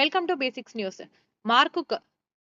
Welcome to basics news. Markook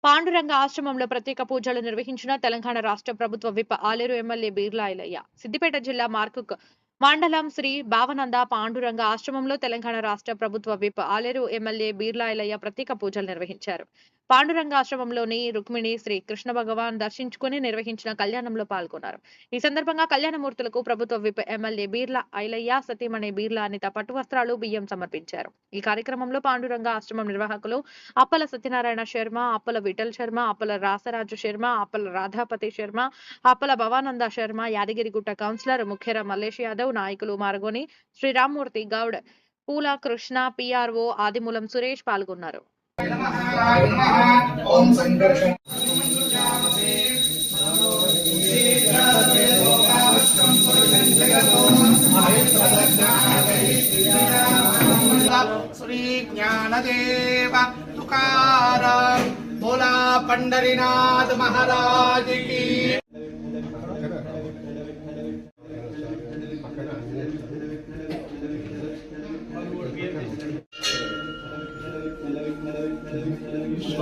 Panduranga ఆశ్రమంలో ప్రత్యేక పూజలు నిర్వహించిన తెలంగాణ రాష్ట్ర ప్రభుత్వ విప్ ఆలేరు ఎమ్మెల్యే బీర్లాయలయ్య సిద్దిపేట జిల్లా మార్కుక్ మండలం శ్రీ భావనంద పాండురంగ ఆశ్రమంలో తెలంగాణ రాష్ట్ర ప్రభుత్వ విప్ ఆలేరు ఎమ్మెల్యే బీర్లాయలయ్య ప్రత్యేక పూజలు నిర్వహించారు. పాండురంగ ఆశ్రమంలోని రుక్మిణి శ్రీ కృష్ణ భగవాన్ దర్శించుకుని నిర్వహించిన కళ్యాణంలో పాల్గొన్నారు. ఈ సందర్భంగా కళ్యాణమూర్తులకు ప్రభుత్వ విప్ ఎమ్మెల్యే బీర్లా ఐలయ్య సతీమణి బీర్లా అనిత పట్టు వస్త్రాలు బియ్యం సమర్పించారు. ఈ కార్యక్రమంలో పాండురంగ ఆశ్రమం నిర్వాహకులు అప్పల సత్యనారాయణ శర్మ అప్పల విఠల్ శర్మ అప్పల రాసరాజు శర్మ అప్పల రాధాపతి శర్మ అప్పల భవానంద శర్మ యాదగిరిగుట్ట కౌన్సిలర్ ముఖ్యర మల్లేష్ యాదవ్ నాయకులు మార్గోని శ్రీరామ్మూర్తి గౌడ్ పూల కృష్ణ పిఆర్ఓ ఆదిమూలం సురేష్ పాల్గొన్నారు. ఓం సంకర్షణ श्री ज्ञानदेव तुकाराम बोला पंडरीनाथ महाराज की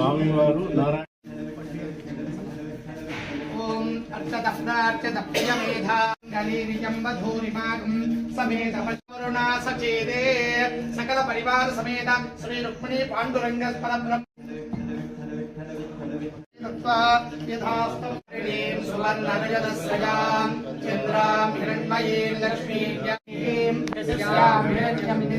స్వామివారు నారాయణ సచేదే సకల పరివార సమేత శ్రీ రుక్మిణీ పాండురంగ పరబ్రహ్మ యథాస్తీం చంద్రాం హిరణ్మయీం లక్ష్మీం హిరణ్యం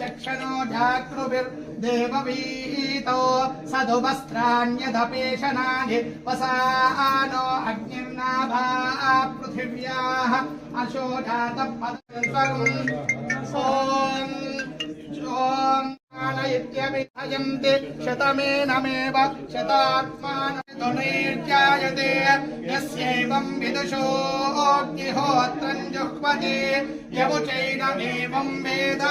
चक्षनो जाकृभिर्देववीतो सधु वस्त्राण्यधपेशनानि वसा नो अग्निर्नाभा पृथिव्याः अशोधातपदम् ॐ ॐ इत्यभिधयन्ति विदुषो విదుషోऽగ్నిహోత్రం జుహ్వతి యముచైనమేవం వేద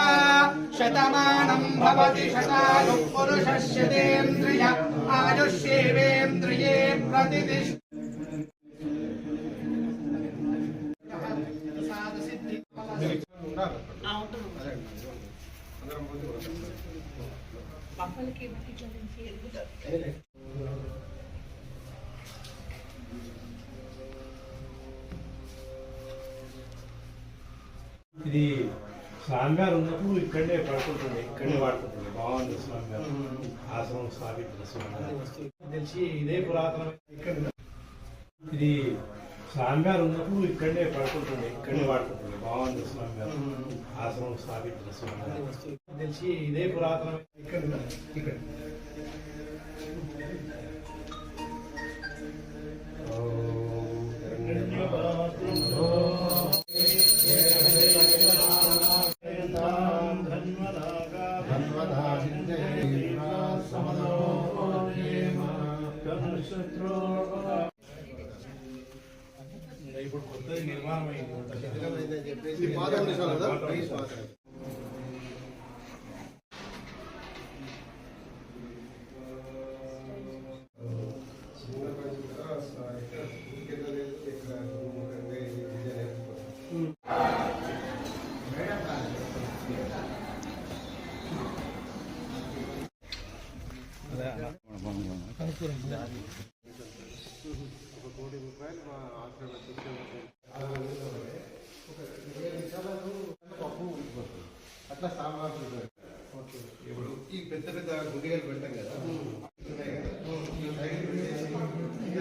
శతమానం భవతి శతాయుః పురుషస్యతేంద్రియ ఆయుష్యేవేంద్రియే ప్రతిదిష్ట ఇది స్వామివారు ఉన్నప్పుడు ఇక్కడే పడుకుంటుండే ఇక్కడే వాడుకుంటుండే బాగుంది స్వామివారు. ఆశ్రమం స్థాపించిన స్వామివారు. తెలిసి ఇదే పురాతన ఇక్కడ ఇది స్వామివారు ఉన్నప్పుడు ఇక్కడే పడుకుంటుండే ఇక్కడే వాడుకుంటుండే బాగుంది స్వామివారు. ఆశ్రమం స్థాపించిన స్వామివారు. తెలిసి ఇదే పురాతన ఇక్కడ ఇక్కడ. ఇప్పుడు కొత్తది నిర్మాణం అయింది అట్లా సామాన్లు ఇప్పుడు ఈ పెద్ద పెద్ద గుండెలు పెట్టాం కదా ఉన్నాయి కదా ఈ సైడ్ పెట్టేసి ఇక్కడ